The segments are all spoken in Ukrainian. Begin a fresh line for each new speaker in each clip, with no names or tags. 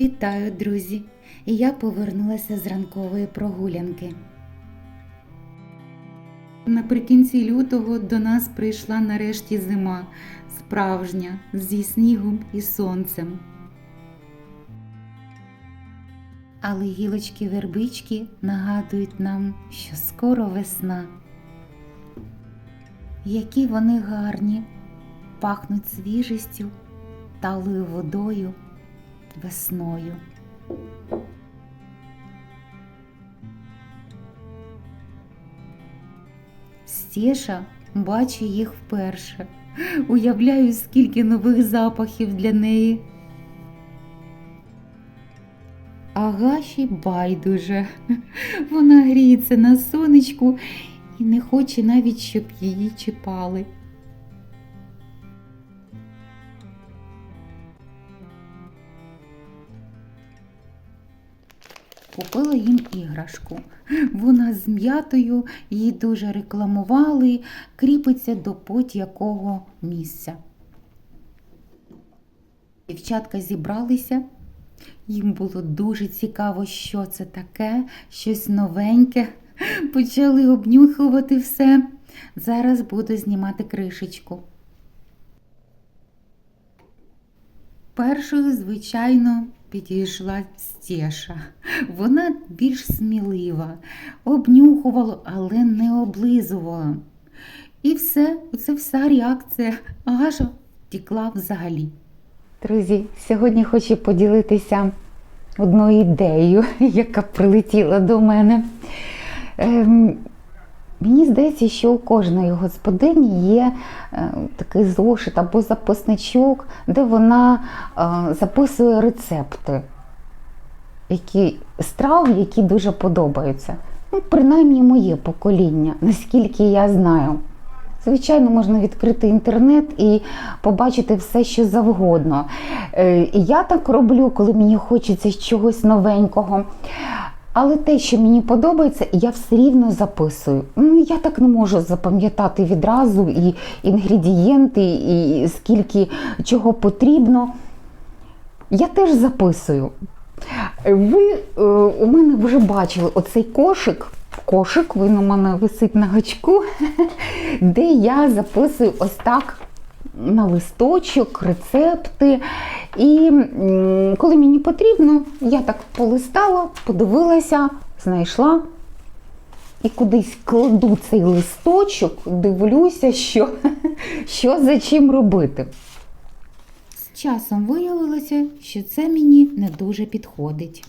Вітаю, друзі! Я повернулася з ранкової прогулянки. Наприкінці лютого до нас прийшла нарешті зима, справжня, зі снігом і сонцем. Але гілочки вербички нагадують нам, що скоро весна. Які вони гарні, пахнуть свіжістю, талою водою, весною. Стеша бачу їх вперше. Уявляю, скільки нових запахів для неї. Агаші байдуже. Вона гріється на сонечку і не хоче навіть, щоб її чіпали. Купила їм іграшку. Вона з м'ятою, її дуже рекламували, кріпиться до будь-якого місця. Дівчатка зібралися. Їм було дуже цікаво, що це таке, щось новеньке. Почали обнюхувати все. Зараз буду знімати кришечку. Першою, звичайно, підійшла Стеша. Вона більш смілива, обнюхувала, але не облизувала. І все, це вся реакція. Агаша втекла взагалі. Друзі, сьогодні хочу поділитися одною ідеєю, яка прилетіла до мене. Ем, Мені здається, що у кожної господині є е, такий зошит або записничок, де вона е, записує рецепти які, страв, які дуже подобаються. Ну, принаймні моє покоління, наскільки я знаю. Звичайно, можна відкрити інтернет і побачити все, що завгодно. Е, я так роблю, коли мені хочеться чогось новенького. Але те, що мені подобається, я все рівно записую. Ну, я так не можу запам'ятати відразу і інгредієнти, і скільки чого потрібно. Я теж записую. Ви е, у мене вже бачили оцей кошик. Кошик, він у мене висить на гачку, де я записую ось так на листочок, рецепти. І коли мені потрібно, я так полистала, подивилася, знайшла і кудись кладу цей листочок, дивлюся, що, що за чим робити. З часом виявилося, що це мені не дуже підходить.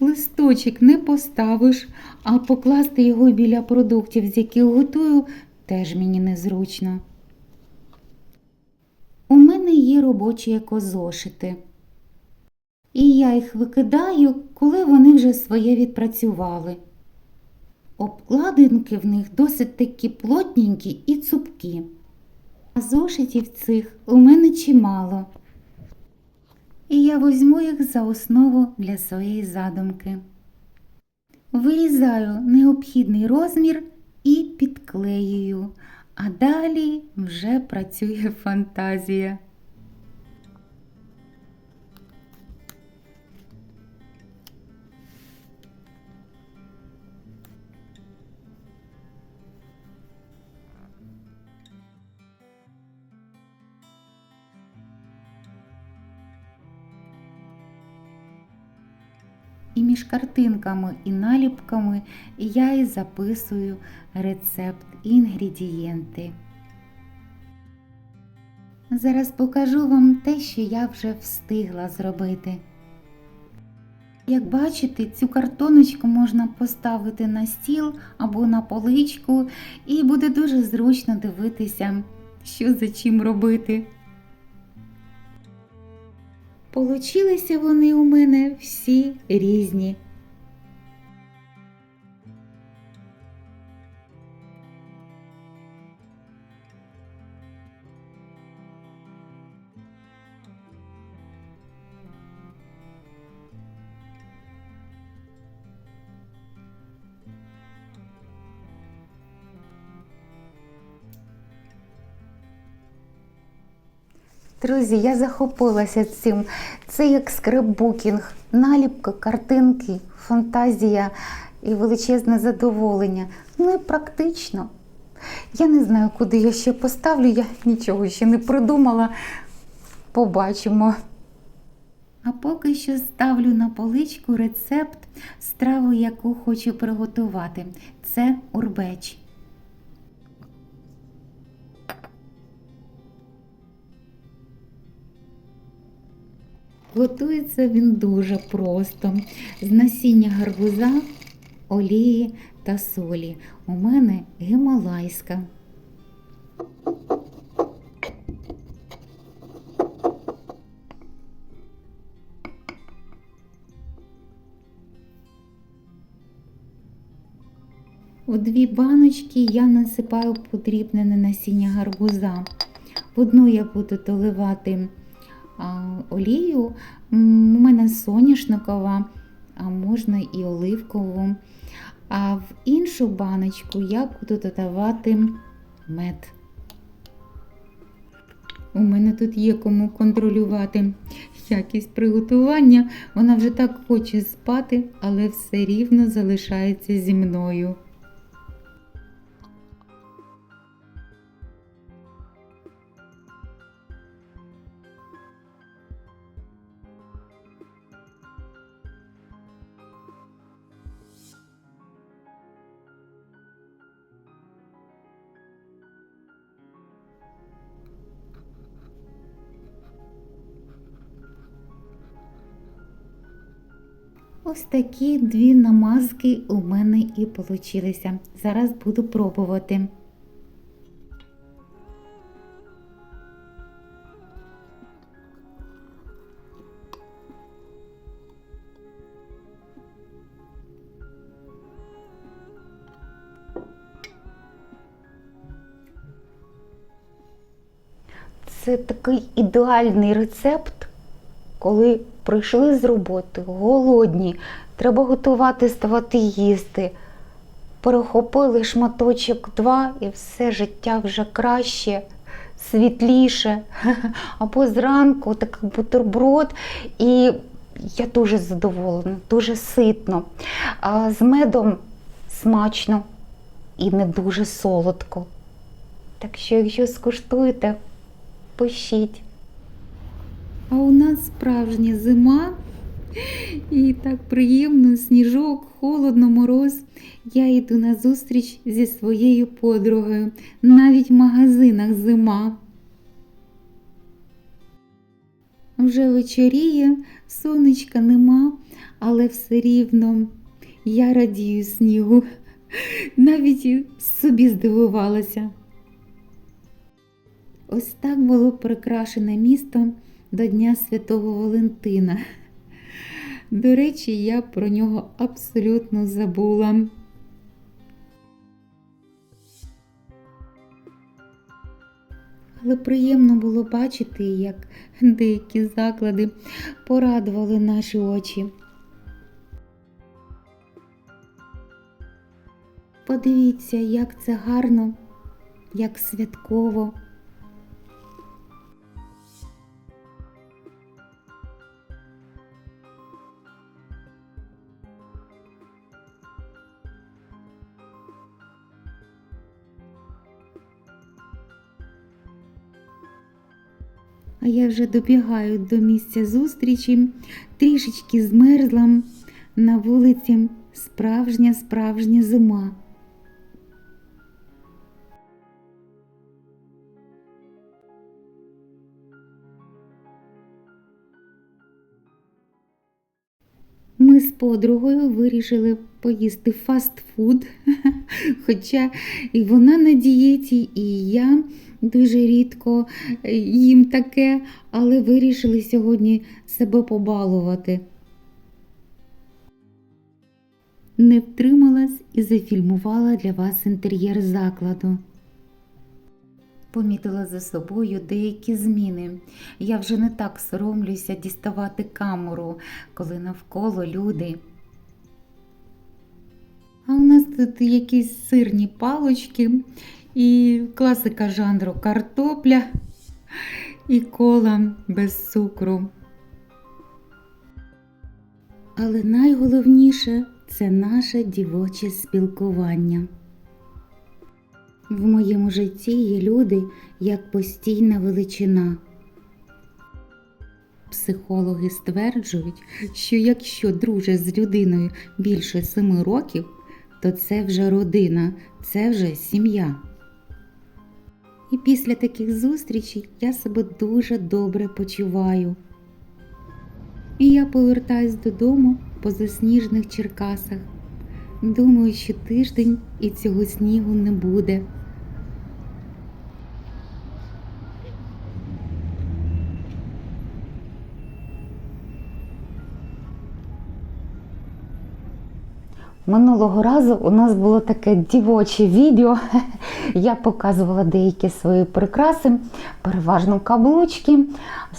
Листочок не поставиш, а покласти його біля продуктів, з яких готую, теж мені незручно. У мене є робочі екозошити. І я їх викидаю, коли вони вже своє відпрацювали. Обкладинки в них досить такі плотненькі і цупкі. А зошитів цих у мене чимало. І я візьму їх за основу для своєї задумки. Вирізаю необхідний розмір і підклеюю, а далі вже працює фантазія. Між картинками і наліпками я і записую рецепт інгредієнти. Зараз покажу вам те, що я вже встигла зробити. Як бачите, цю картоночку можна поставити на стіл або на поличку, і буде дуже зручно дивитися, що за чим робити. Получилися вони у мене всі різні. Друзі, я захопилася цим. Це як скрепбукінг, наліпки, картинки, фантазія і величезне задоволення. Ну і практично. Я не знаю, куди я ще поставлю, я нічого ще не придумала. Побачимо. А поки що ставлю на поличку рецепт страви, яку хочу приготувати. Це урбеч. Готується він дуже просто. З насіння гарбуза, олії та солі. У мене гімалайська. У дві баночки я насипаю подрібнене насіння гарбуза. В одну я буду доливати олію. У мене соняшникова, а можна і оливкову. А в іншу баночку я буду додавати мед. У мене тут є кому контролювати якість приготування. Вона вже так хоче спати, але все рівно залишається зі мною. Ось такі дві намазки у мене і получилися. Зараз буду пробувати. Це такий ідеальний рецепт, коли прийшли з роботи, голодні, треба готувати, ставати їсти. Перехопили шматочок два і все життя вже краще, світліше. Або зранку такий бутерброд. І я дуже задоволена, дуже ситно. А з медом смачно і не дуже солодко. Так що, якщо скуштуєте, пишіть. А у нас справжня зима. І так приємно, сніжок, холодно, мороз. Я йду на зустріч зі своєю подругою. Навіть в магазинах зима. Вже вечоріє, сонечка нема, але все рівно я радію снігу. Навіть собі здивувалася. Ось так було прикрашене місто до Дня Святого Валентина. До речі, я про нього абсолютно забула. Але приємно було бачити, як деякі заклади порадували наші очі. Подивіться, як це гарно, як святково. А я вже добігаю до місця зустрічі, трішечки змерзла на вулиці справжня справжня зима. Подругою вирішили поїсти фастфуд, хоча і вона на дієті, і я дуже рідко їм таке, але вирішили сьогодні себе побалувати. Не втрималась і зафільмувала для вас інтер'єр закладу. Помітила за собою деякі зміни. Я вже не так соромлюся діставати камеру, коли навколо люди. А у нас тут якісь сирні палочки і класика жанру картопля. і кола без цукру. Але найголовніше це наше дівоче спілкування. В моєму житті є люди як постійна величина. Психологи стверджують, що якщо дружиш з людиною більше семи років, то це вже родина, це вже сім'я. І після таких зустрічей я себе дуже добре почуваю. І я повертаюсь додому по засніжених Черкасах. Думаю, що тиждень і цього снігу не буде. Минулого разу у нас було таке дівоче відео. Я показувала деякі свої прикраси, переважно каблучки,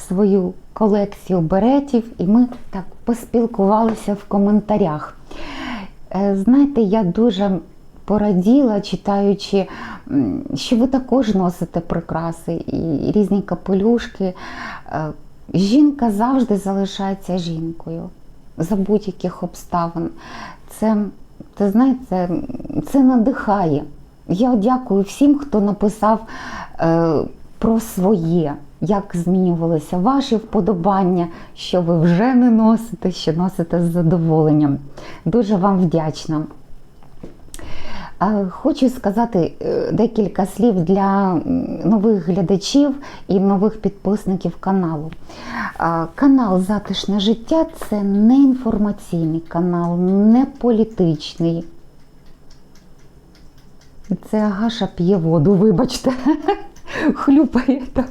свою колекцію беретів, і ми так поспілкувалися в коментарях. Е, Знаєте, я дуже пораділа, читаючи, що ви також носите прикраси і різні капелюшки. Е, Жінка завжди залишається жінкою за будь-яких обставин. Це, це знаєте, це надихає. Я дякую всім, хто написав е, про своє, як змінювалися ваші вподобання, що ви вже не носите, що носите з задоволенням. Дуже вам вдячна. Хочу сказати е, декілька слів для нових глядачів і нових підписників каналу. Канал Затишне життя це не інформаційний канал, не політичний. Це Агаша п'є воду, вибачте, хлюпає так.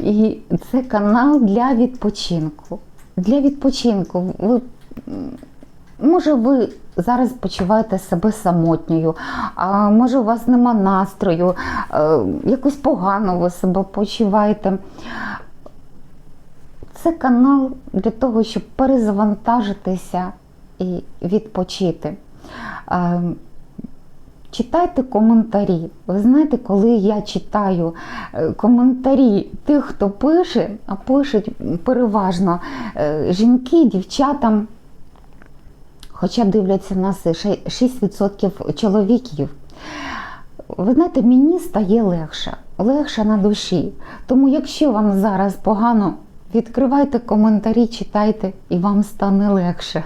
І це канал для відпочинку. Для відпочинку. Ви Може, ви зараз почуваєте себе самотньою, а може, у вас нема настрою, е, якось погано ви себе почуваєте. Це канал для того, щоб перезавантажитися і відпочити. Е, Читайте коментарі. Ви знаєте, коли я читаю е, коментарі тих, хто пише, а пишуть переважно жінки, дівчата, хоча дивляться нас 6% чоловіків. Ви знаєте, мені стає легше, легше на душі. Тому, якщо вам зараз погано, відкривайте коментарі, читайте, і вам стане легше.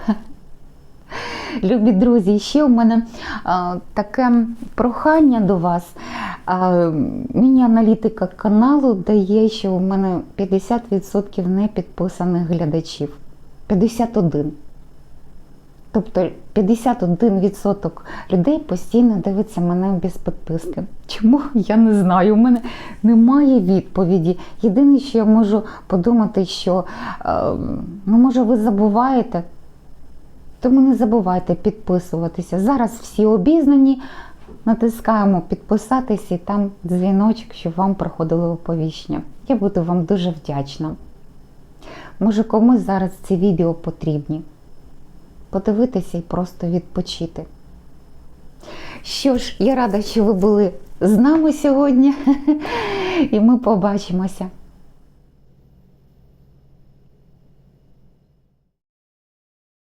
Любі друзі, ще у мене а, таке прохання до вас. А, мені аналітика каналу дає, що у мене 50% непідписаних глядачів. 51. Тобто 51% людей постійно дивиться мене без підписки. Чому? Я не знаю. У мене немає відповіді. Єдине, що я можу подумати, що е, ну, може ви забуваєте, тому не забувайте підписуватися. Зараз всі обізнані. Натискаємо підписатися і там дзвіночок, щоб вам приходило оповіщення. Я буду вам дуже вдячна. Може, комусь зараз ці відео потрібні. Подивитися і просто відпочити. Що ж, я рада, що ви були з нами сьогодні, і ми побачимося.